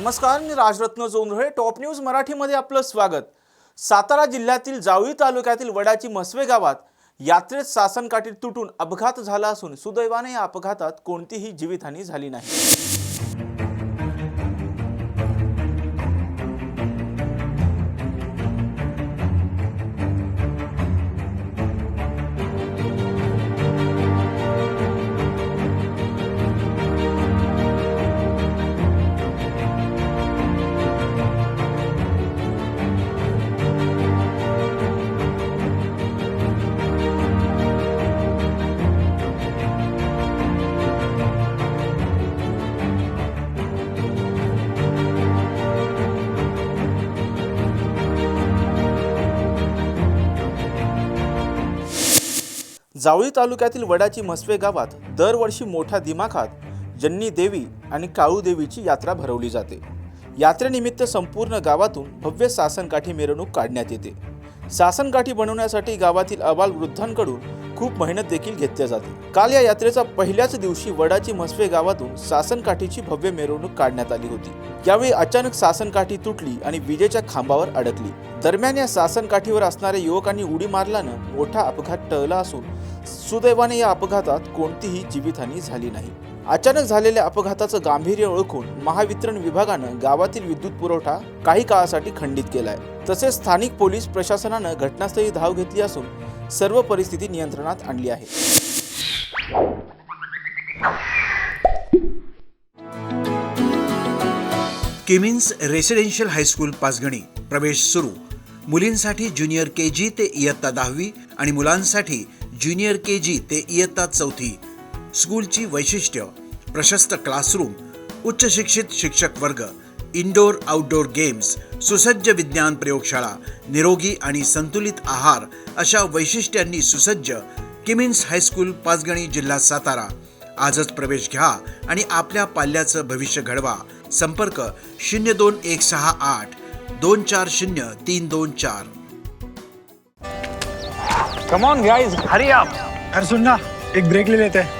नमस्कार मी Rajratna Jondhale. Top news मराठीमध्ये आपलं स्वागत. सातारा जिल्ह्यातील जावळी तालुक्यातील वडाची मसवे गावात यात्रेत सासनकाठी तुटून अपघात झाला असून सुदैवाने या अपघातात कोणतीही जीवितहानी झाली नाही. जावळी तालुक्यातील वडाची म्हस्वे गावात दरवर्षी मोठ्या दिमाखात जन्नी देवी आणि काळू देवीची यात्रा भरवली जाते. यात्रेनिमित्त संपूर्ण गावातून भव्य सासनकाठी मिरवणूक काढण्यात येते. सासनकाठी बनवण्यासाठी गावातील अबाल वृद्धांकडून खूप मेहनत देखील घेतल्या जाते. काल या यात्रेचा पहिल्याच दिवशी वडाची म्हसवे गावातून सासनकाठीची भव्य मिरवणूक काढण्यात आली होती. यावेळी अचानक सासनकाठी तुटली आणि विजेच्या खांबावर अडकली. दरम्यान या सासनकाठीवर असणाऱ्या युवकांनी उडी मारल्यानं मोठा अपघात टळला असून सुदैवाने या अपघातात कोणतीही जीवितहानी झाली नाही. अचानक झालेल्या अपघाताचं गांभीर्य ओळखून महावितरण विभागानं गावातील विद्युत पुरवठा काही काळासाठी खंडित केलाय. तसेच स्थानिक पोलीस प्रशासनानं घटनास्थळी धाव घेतली असून सर्व परिस्थिती नियंत्रणात आणली आहे. किमिन्स रेसिडेन्शियल हायस्कूल पाचगणी प्रवेश सुरू. मुलींसाठी ज्युनियर के जी ते इयत्ता दहावी आणि मुलांसाठी ज्युनियर के जी ते इयत्ता चौथी. स्कूलची वैशिष्ट्य प्रशस्त क्लासरूम उच्च शिक्षित शिक्षक वर्ग इनडोर आउटडोर गेम्स सुसज्ज विज्ञान प्रयोगशाळा निरोगी आणि संतुलित आहार अशा वैशिष्ट्यांनी सुसज्ज किमिन्स हायस्कूल पाचगणी जिल्हा सातारा. आजच प्रवेश घ्या आणि आपल्या पाल्याचं भविष्य घडवा. संपर्क शून्य दोन एक सहा आठ दोन चार शून्य तीन दोन चार. Come on guys hurry up अरे सुन ना एक ब्रेक ले लेते. हैं